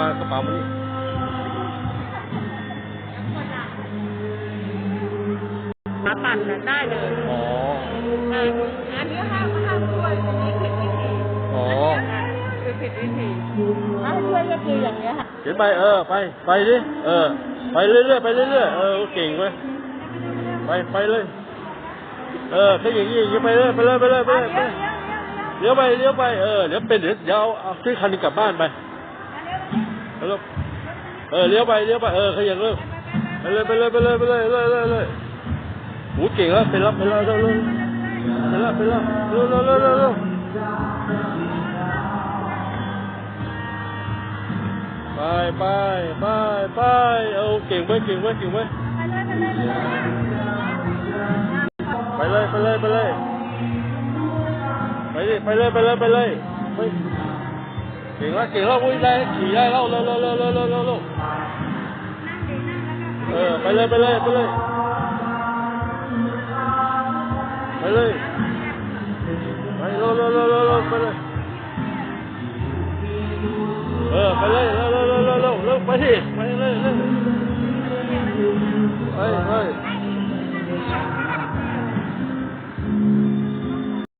มากระเป๋ามานี่มาปั่นน่ะได้เลยอ๋อ เอออันนี้ห้ามห้ามช่วยอันนี้ผิดวิธีอ๋อ คือผิดวิธีถ้าช่วยก็คืออย่างเงี้ยค่ะเขียนไปเออไปไปดิเออ ไปเรื่อยๆไปเรื่อยๆเออเก่งเว้ยไปไปเลยเออแค่อย่างนี้อย่างนี้ไปเลยไปเลยไปเลยไปเลยไปเลยเลี้ยวไปเลี้ยวไปเออเดี๋ยวเป็นเดี๋ยวเดี๋ยวเอาเอาซื้อคันนี้กลับบ้านไป เลเออเลี้ยวไปเลี้ยวไปเออขยันเริ่มไปเลยไปเลยไปเลยไปเลยเลยเลยเลยโอ้เก่งแล้วเป็นแล้วเป็นแล้วเร็วเร็วเป็นแล้วเป็นแล้วเร็วเร็วเร็วเร็วเร็วไปไปไปไปเอาเก่งไว้ยเก่งไว้ยเก่งไว้ยไปเลยไปเลยไปเลยไปดิไปเลยไปเลยไปเลยไปเล้วเก่งแล้ววิ่งได้ ขี่ได้แล้วเร็วเร็วเร็วเร็วเร็วเร็วเร็วเออไปเลยไปเลยไปเลยไปเลยไปเร็วเร็วเร็วเร็วเร็วไปเลยเออไปเลยเร็วเร็วเร็วเร็วเร็วเร็วไปดิไปเลยเร็วไปไป